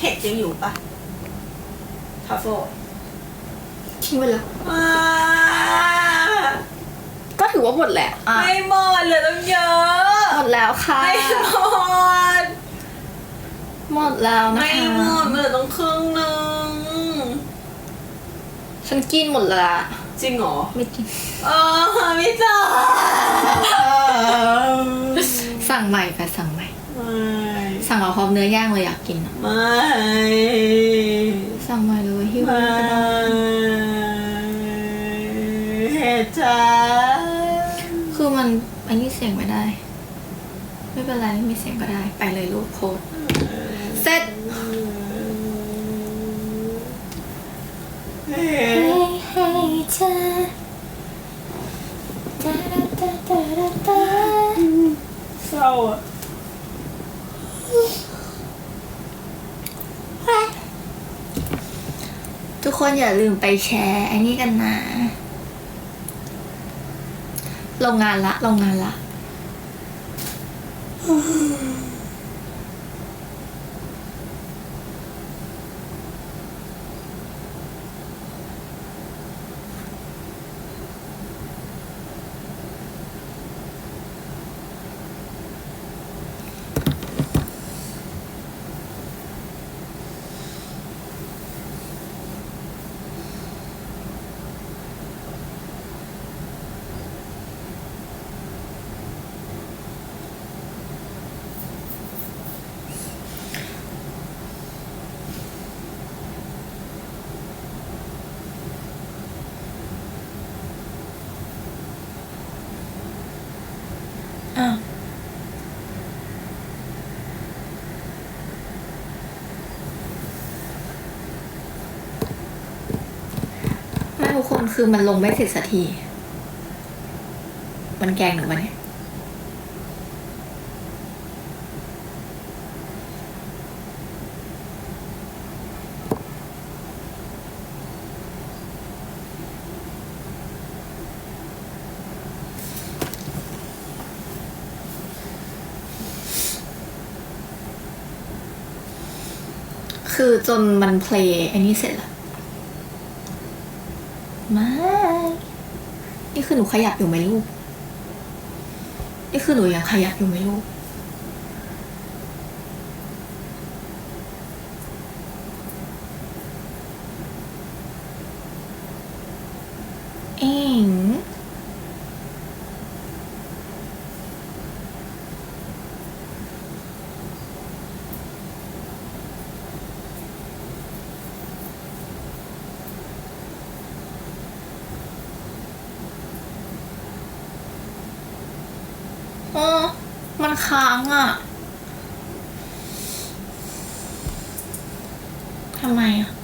เห็ดยังอยู่ปะทัฟเฟิลทิ้งไปแล้ว อ่าก็ถือว่าหมดแล้วอะไม่หมดเหลือต้องเยอะ หมดแล้วค่ะ ไม่หมด หมดแล้วนะไม่คะหมดมันเหลือต้องครึ่งหนึง ฉันกินหมดและจริงเหรอ ไม่กิน เออไม่จ่ายสั่งใหม่ไปสั่งใหม่ไม่ สั่งเอาพร้อมเนื้อย่างเลยอยากกินอะไม่ สั่งใหม่เลยหิวไม่เห็ดจ้าคือมันอันนี้เสียงไม่ได้ ไม่เป็นไรไม่มีเสียงก็ได้ ไปเลยลูกโพสเสร็จเห็ดให้เธอตาตาตาตาตา เศร้าอะ ทุกคนอย่าลืมไปแชร์อันนี้กันนะลงงานละลงงานละ ทุกคนคือมันลงไม่เสร็จสักทีมันแกงหนูปะเนี่ยคือจนมันเพลย์อันนี้เสร็จแล้ว ไม่ นี่คือหนูขยับอยู่ไหมลูก นี่คือหนูยังขยับอยู่ไหมลูก เองอ๋อมัน ค้างอะทำไมอะ